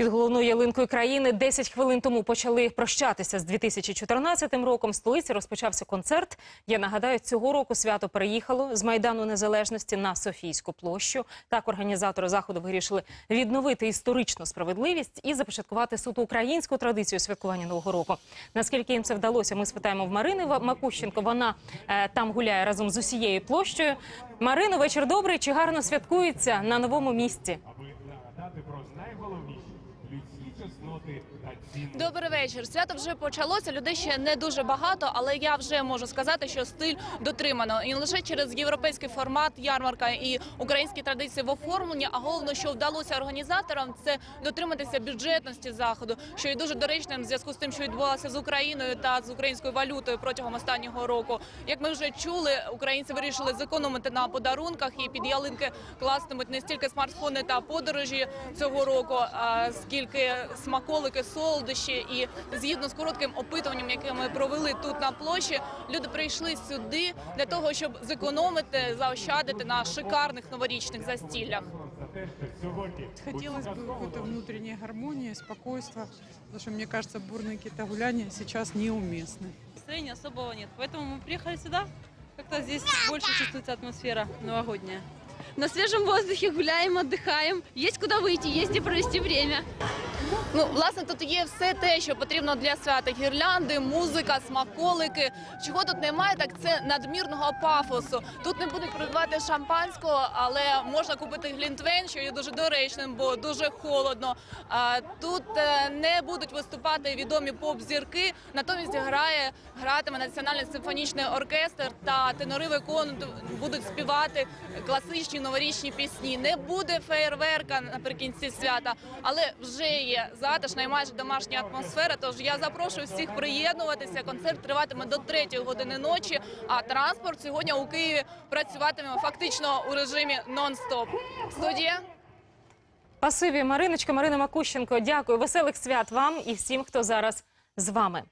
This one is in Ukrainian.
Під головною ялинкою країни 10 хвилин тому почали прощатися з 2014 роком. В столиці розпочався концерт. Я нагадаю, цього року свято переїхало з майдану незалежності на Софійську площу. Так організатори заходу вирішили відновити історичну справедливість і започаткувати суто українську традицію святкування нового року. Наскільки їм це вдалося, ми спитаємо в Марини Макущенко. Вона е, там гуляє разом з усією площею. Марино, вечір добрий. Чи гарно святкується на новому місці? аби нагадати про найголовніші людські Добрий вечір. Свято вже почалося. Людей ще не дуже багато, але я вже можу сказати, що стиль дотримано. І не лише через європейський формат, ярмарка і українські традиції в оформленні. А головне, що вдалося організаторам, це дотриматися бюджетності заходу, що є дуже доречним в зв'язку з тим, що відбувалося з Україною та з українською валютою протягом останнього року. Як ми вже чули, українці вирішили зекономити на подарунках і під ялинки кластимуть не стільки смартфони та подорожі цього року, а скільки смаколики, солодощі. І згідно з коротким опитуванням, яке ми провели тут на площі, люди прийшли сюди для того, щоб зекономити, заощадити на шикарних новорічних застіллях. За те, що сьогодні Хотелось бы какой-то внутренней гармонии, спокойствия, потому что, мне кажется, бурные какие-то гуляния сейчас неуместны. Настроения особого нет. Поэтому мы приехали сюда. Как-то здесь больше чувствуется атмосфера новогодняя. На свежем воздухе гуляем, отдыхаем. Есть куда выйти, есть где провести время. Ну, власне, тут є все те, що потрібно для свята: гірлянди, музика, смаколики. Чого тут немає, так це надмірного пафосу. Тут не будуть продавати шампанського, але можна купити глінтвейн, що є дуже доречним, бо дуже холодно. Тут е, не будуть виступати відомі поп-зірки. Натомість грає гратиме національний симфонічний оркестр та тенори виконують будуть співати класичні новорічні пісні. Не буде феєрверка наприкінці свята, але вже затишна і майже домашня атмосфера. Тож я запрошую всіх приєднуватися. Концерт триватиме до 3 години ночі. А транспорт сьогодні у Києві працюватиме фактично у режимі нон-стоп. Студія. Пасиві Мариночка, Марина Макущенко. Дякую. Веселих свят вам і всім, хто зараз з вами.